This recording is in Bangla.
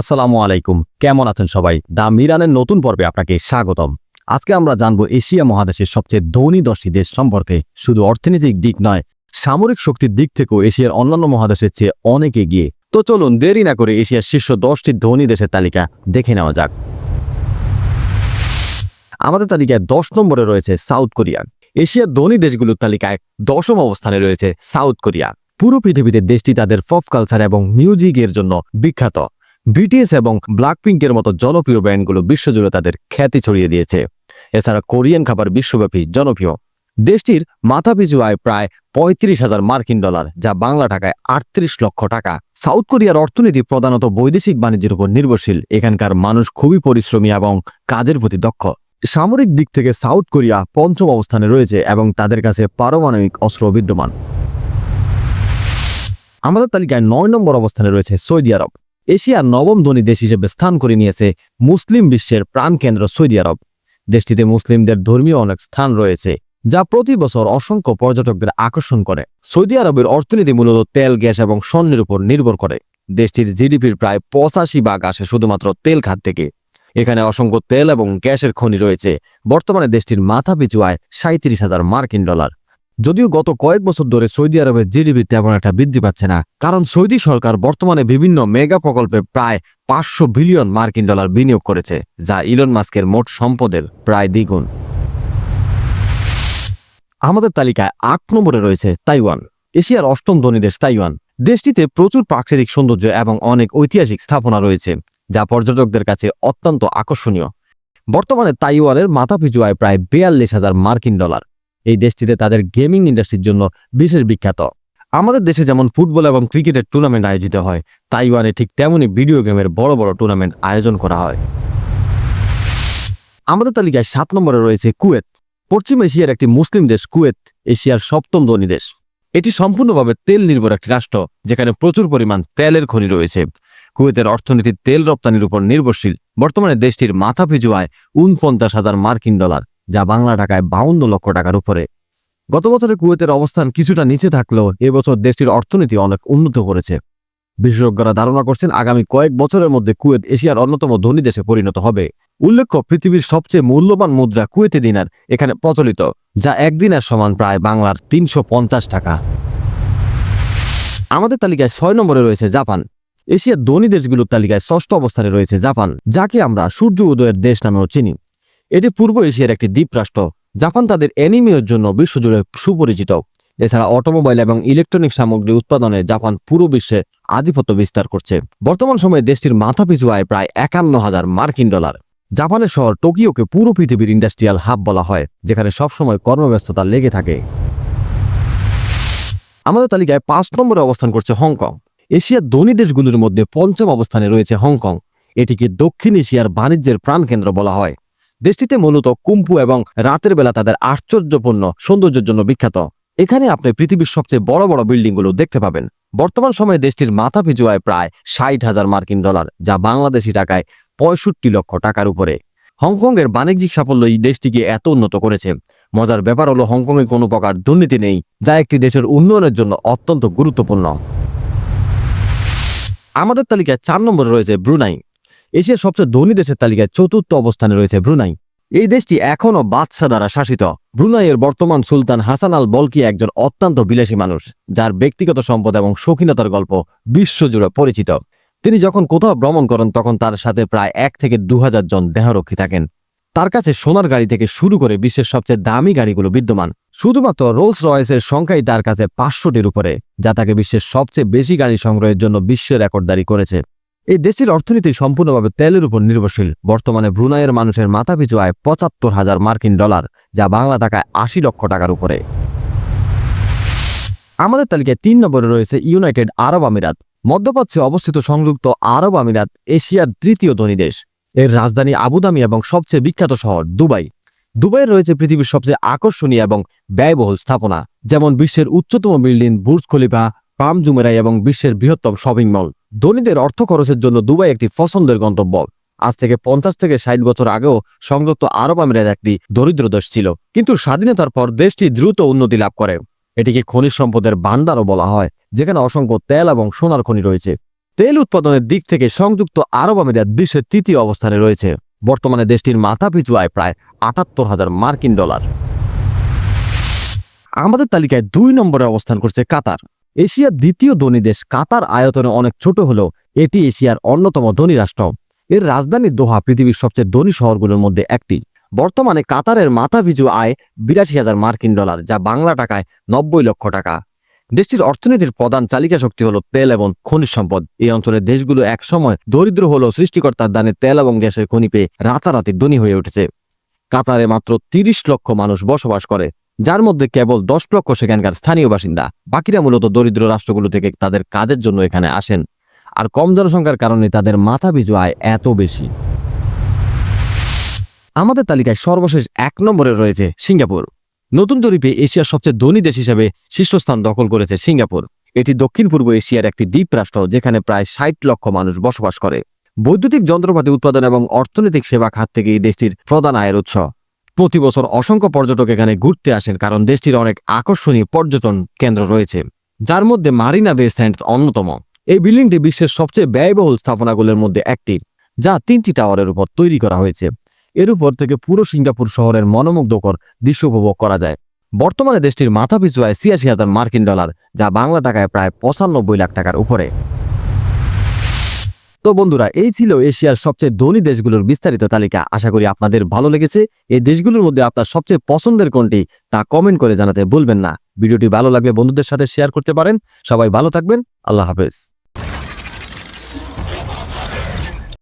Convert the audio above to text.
আসসালামু আলাইকুম। কেমন আছেন সবাই? দা মিরানের নতুন পর্বে আপনাকে স্বাগতম। আজকে আমরা জানব এশিয়া মহাদেশের সবচেয়ে ধনী দশটি দেশ সম্পর্কে। শুধু অর্থনৈতিক দিক নয়, সামরিক শক্তির দিক থেকেও এশিয়ার অন্যান্য মহাদেশের চেয়ে অনেক এগিয়ে। তো চলুন দেরি না করে এশিয়ার শীর্ষ দশটি ধনী দেশের তালিকা দেখে নেওয়া যাক। আমাদের তালিকায় দশ নম্বরে রয়েছে সাউথ কোরিয়া। এশিয়ার ধনী দেশগুলোর তালিকায় দশম অবস্থানে রয়েছে সাউথ কোরিয়া। পুরো পৃথিবীতে দেশটি তাদের পপ কালচার এবং মিউজিকের জন্য বিখ্যাত। বিটিএস এবং ব্ল্যাকপিঙ্কের মতো জনপ্রিয় ব্যান্ডগুলো বিশ্বজুড়ে তাদের খ্যাতি ছড়িয়ে দিয়েছে। এছাড়া কোরিয়ান খাবার বিশ্বব্যাপী জনপ্রিয়। দেশটির মাথাপিছু আয় প্রায় পঁয়ত্রিশ হাজার মার্কিন ডলার, যা বাংলা টাকায় আটত্রিশ লক্ষ টাকা। সাউথ কোরিয়ার অর্থনীতি প্রধানত বৈদেশিক বাণিজ্যের উপর নির্ভরশীল। এখানকার মানুষ খুবই পরিশ্রমী এবং কাজের প্রতি দক্ষ। সামরিক দিক থেকে সাউথ কোরিয়া পঞ্চম অবস্থানে রয়েছে এবং তাদের কাছে পারমাণবিক অস্ত্র বিদ্যমান। আমাদের তালিকায় নয় নম্বর অবস্থানে রয়েছে সৌদি আরব। এশিয়ার নবম ধনী দেশ হিসেবে স্থান করে নিয়েছে মুসলিম বিশ্বের প্রাণকেন্দ্র সৌদি আরব। দেশটিতে মুসলিমদের ধর্মীয় অনেক স্থান রয়েছে, যা প্রতি বছর অসংখ্য পর্যটকদের আকর্ষণ করে। সৌদি আরবের অর্থনীতি মূলত তেল, গ্যাস এবং স্বর্ণের উপর নির্ভর করে। দেশটির জিডিপির প্রায় পঁচাশি ভাগ আসে শুধুমাত্র তেল খাত থেকে। এখানে অসংখ্য তেল এবং গ্যাসের খনি রয়েছে। বর্তমানে দেশটির মাথাপিছু আয় সাঁত্রিশ হাজার মার্কিন ডলার। যদিও গত কয়েক বছর ধরে সৌদি আরবের জিডিপি তেমন একটা বৃদ্ধি পাচ্ছে না, কারণ সৌদি সরকার বর্তমানে বিভিন্ন মেগা প্রকল্পে প্রায় পাঁচশো বিলিয়ন মার্কিন ডলার বিনিয়োগ করেছে, যা ইলন মাস্কের মোট সম্পদের প্রায় দ্বিগুণ। আমাদের তালিকায় আট নম্বরে রয়েছে তাইওয়ান, এশিয়ার অষ্টম ধনী দেশ তাইওয়ান। দেশটিতে প্রচুর প্রাকৃতিক সৌন্দর্য এবং অনেক ঐতিহাসিক স্থাপনা রয়েছে, যা পর্যটকদের কাছে অত্যন্ত আকর্ষণীয়। বর্তমানে তাইওয়ানের মাথাপিছু আয় প্রায় বেয়াল্লিশ হাজার মার্কিন ডলার। এই দেশটিতে তাদের গেমিং ইন্ডাস্ট্রির জন্য বিশেষ বিখ্যাত। আমাদের দেশে যেমন ফুটবল এবং ক্রিকেটের টুর্নামেন্ট আয়োজিত হয়, তাইওয়ানে ঠিক তেমনই ভিডিও গেমের বড় বড় টুর্নামেন্ট আয়োজন করা হয়। আমাদের তালিকায় সাত নম্বরে রয়েছে কুয়েত। পশ্চিম এশিয়ার একটি মুসলিম দেশ কুয়েত, এশিয়ার সপ্তম ধনী দেশ। এটি সম্পূর্ণভাবে তেল নির্ভর একটি রাষ্ট্র, যেখানে প্রচুর পরিমাণ তেলের খনি রয়েছে। কুয়েতের অর্থনীতি তেল রপ্তানির উপর নির্ভরশীল। বর্তমানে দেশটির মাথাপিছু আয় উনপঞ্চাশ হাজার মার্কিন ডলার। যা বাংলা টাকায় বাউন্ন লক্ষ টাকার উপরে। গত বছরে কুয়েতের অবস্থান কিছুটা নিচে থাকলেও এবছর দেশটির অর্থনীতি অনেক উন্নত করেছে। বিশেষজ্ঞরা ধারণা করছেন আগামী কয়েক বছরের মধ্যে কুয়েত এশিয়ার অন্যতম ধনী দেশে পরিণত হবে। উল্লেখ্য, পৃথিবীর সবচেয়ে মূল্যবান মুদ্রা কুয়েতে দিনার এখানে প্রচলিত, যা একদিনের সমান প্রায় বাংলার তিনশো পঞ্চাশ টাকা। আমাদের তালিকায় ছয় নম্বরে রয়েছে জাপান। এশিয়ার ধনী দেশগুলোর তালিকায় ষষ্ঠ অবস্থানে রয়েছে জাপান, যাকে আমরা সূর্য উদয়ের দেশ নামেও চিনি। এটি পূর্ব এশিয়ার একটি দ্বীপরাষ্ট্র জাপান তাদের অ্যানিমের জন্য বিশ্বজুড়ে সুপরিচিত। এছাড়া অটোমোবাইল এবং ইলেকট্রনিক সামগ্রী উৎপাদনে জাপান পুরো বিশ্বে আধিপত্য বিস্তার করছে। বর্তমান সময়ে দেশটির মাথাপিছু আয় প্রায় একান্ন হাজার মার্কিন ডলার। জাপানের শহর টোকিওকে পুরো পৃথিবীর ইন্ডাস্ট্রিয়াল হাব বলা হয়, যেখানে সবসময় কর্মব্যস্ততা লেগে থাকে। আমাদের তালিকায় পাঁচ নম্বরে অবস্থান করছে হংকং। এশিয়ার ধনী দেশগুলোর মধ্যে পঞ্চম অবস্থানে রয়েছে হংকং। এটিকে দক্ষিণ এশিয়ার বাণিজ্যের প্রাণকেন্দ্র বলা হয়। দেশটিতে মূলত কুম্পু এবং রাতের বেলা তাদের আশ্চর্যপূর্ণ সৌন্দর্যের জন্য বিখ্যাত। এখানে আপনি পৃথিবীর সবচেয়ে বড় বড় বিল্ডিংগুলো দেখতে পাবেন। বর্তমান সময়ে দেশটির মাথা পিছু আয় প্রায় ষাট হাজার মার্কিন ডলার, যা বাংলাদেশি টাকায় পঁয়ষট্টি লক্ষ টাকার উপরে। হংকংয়ের বাণিজ্যিক সাফল্য এই দেশটিকে এত উন্নত করেছে। মজার ব্যাপার হলো, হংকংয়ে কোনো প্রকার দুর্নীতি নেই, যা একটি দেশের উন্নয়নের জন্য অত্যন্ত গুরুত্বপূর্ণ। আমাদের তালিকায় চার নম্বরে রয়েছে ব্রুনাই। এশিয়ার সবচেয়ে ধনী দেশের তালিকায় চতুর্থ অবস্থানে রয়েছে ব্রুনাই। এই দেশটি এখনও বাদশা দ্বারা শাসিত। ব্রুনাইয়ের বর্তমান সুলতান হাসান আল বলকি একজন অত্যন্ত বিলাসী মানুষ, যার ব্যক্তিগত সম্পদ এবং শৌখিনতার গল্প বিশ্বজুড়ে পরিচিত। তিনি যখন কোথাও ভ্রমণ করেন, তখন তার সাথে প্রায় এক থেকে দু হাজার জন দেহরক্ষী থাকেন। তার কাছে সোনার গাড়ি থেকে শুরু করে বিশ্বের সবচেয়ে দামি গাড়িগুলো বিদ্যমান। শুধুমাত্র রোলস রয়েসের সংখ্যাই তার কাছে পাঁচশোটির উপরে, যা তাকে বিশ্বের সবচেয়ে বেশি গাড়ি সংগ্রহের জন্য বিশ্ব রেকর্ডদারি করেছে। এই দেশের অর্থনীতি সম্পূর্ণভাবে তেলের উপর নির্ভরশীল। বর্তমানে ব্রুনাইয়ের মানুষের মাথাপিছু আয় পঁচাত্তর হাজার মার্কিন ডলার, যা বাংলা টাকায় আশি লক্ষ টাকার উপরে। আমাদের তালিকায় তিন নম্বরে রয়েছে ইউনাইটেড আরব আমিরাত। মধ্যপ্রাচ্যে অবস্থিত সংযুক্ত আরব আমিরাত, এশিয়ার তৃতীয় ধনী দেশ। এর রাজধানী আবুধাবি এবং সবচেয়ে বিখ্যাত শহর দুবাই। দুবাইয়ে রয়েছে পৃথিবীর সবচেয়ে আকর্ষণীয় এবং ব্যয়বহুল স্থাপনা, যেমন বিশ্বের উচ্চতম বিল্ডিং বুর্জ খলিফা, পাম জুমেরাই এবং বিশ্বের বৃহত্তম শপিং মল। ধনীদের অর্থ খরচের জন্য দুবাই একটি পছন্দের গন্তব্য। আজ থেকে পঞ্চাশ থেকে ষাট বছর আগেও সংযুক্ত আরব আমিরাত একটি দরিদ্র দেশ ছিল, কিন্তু স্বাধীনতার পর দেশটি দ্রুত উন্নতি লাভ করে। এটিকে খনিজ সম্পদের ভাণ্ডারও বলা হয়, যেখানে অসংখ্য তেল এবং সোনার খনি রয়েছে। তেল উৎপাদনের দিক থেকে সংযুক্ত আরব আমিরাত বিশ্বের তৃতীয় অবস্থানে রয়েছে। বর্তমানে দেশটির মাথাপিছু আয় প্রায় আটাত্তর হাজার মার্কিন ডলার। আমাদের তালিকায় দুই নম্বরে অবস্থান করছে কাতার। এশিয়ার দ্বিতীয় ধনী দেশ কাতার আয়তনে অনেক ছোট হলেও এটি এশিয়ার অন্যতম ধনী রাষ্ট্র। এর রাজধানী দোহা পৃথিবীর সবচেয়ে ধনী শহরগুলোর মধ্যে একটি। বর্তমানে কাতারের মাথাপিছু আয় বিরাশি হাজার মার্কিন ডলার, যা বাংলা টাকায় নব্বই লক্ষ টাকা। দেশটির অর্থনীতির প্রধান চালিকা শক্তি হল তেল এবং খনিজ সম্পদ। এই অঞ্চলের দেশগুলো একসময় দরিদ্র হলেও সৃষ্টিকর্তার দানে তেল এবং গ্যাসের খনি পেয়ে রাতারাতি ধনী হয়ে উঠেছে। কাতারে মাত্র তিরিশ লক্ষ মানুষ বসবাস করে। যার মধ্যে কেবল দশ লক্ষ সেখানকার স্থানীয় বাসিন্দা। বাকিরা মূলত দরিদ্র রাষ্ট্রগুলো থেকে তাদের কাজের জন্য এখানে আসেন। আর কম জনসংখ্যার কারণে তাদের মাথা পিছু আয় এত বেশি। আমাদের তালিকায় সর্বশেষ এক নম্বরে রয়েছে সিঙ্গাপুর। নতুন জরিপে এশিয়ার সবচেয়ে ধনী দেশ হিসেবে শীর্ষস্থান দখল করেছে সিঙ্গাপুর। এটি দক্ষিণ পূর্ব এশিয়ার একটি দ্বীপ রাষ্ট্র যেখানে প্রায় ষাট লক্ষ মানুষ বসবাস করে। বৈদ্যুতিক যন্ত্রপাতি উৎপাদন এবং অর্থনৈতিক সেবা খাত থেকে এই দেশটির প্রধান আয়ের উৎস। প্রতি বছর অসংখ্য পর্যটক এখানে ঘুরতে আসেন কারণ দেশটির অনেক আকর্ষণীয় পর্যটন কেন্দ্র রয়েছে, যার মধ্যে মারিনা বে স্যান্ডস অন্যতম। এই বিল্ডিংটি বিশ্বের সবচেয়ে ব্যয়বহুল স্থাপনাগুলোর মধ্যে একটি, যা তিনটি টাওয়ারের উপর তৈরি করা হয়েছে। এর উপর থেকে পুরো সিঙ্গাপুর শহরের মনোমুগ্ধকর দৃশ্য উপভোগ করা যায়। বর্তমানে দেশটির মাথাপিছু আয় ছিয়াশি হাজার মার্কিন ডলার, যা বাংলা টাকায় প্রায় পঁচানব্বই লাখ টাকার উপরে। তো বন্ধুরা, এই ছিল এশিয়ার সবচেয়ে ধনী দেশগুলোর বিস্তারিত তালিকা। আশা করি আপনাদের ভালো লেগেছে। এই দেশগুলোর মধ্যে আপনার সবচেয়ে পছন্দের কোনটি, তা কমেন্ট করে জানাতে ভুলবেন না। ভিডিওটি ভালো লাগবে বন্ধুদের সাথে শেয়ার করতে পারেন। সবাই ভালো থাকবেন। আল্লাহ হাফেজ।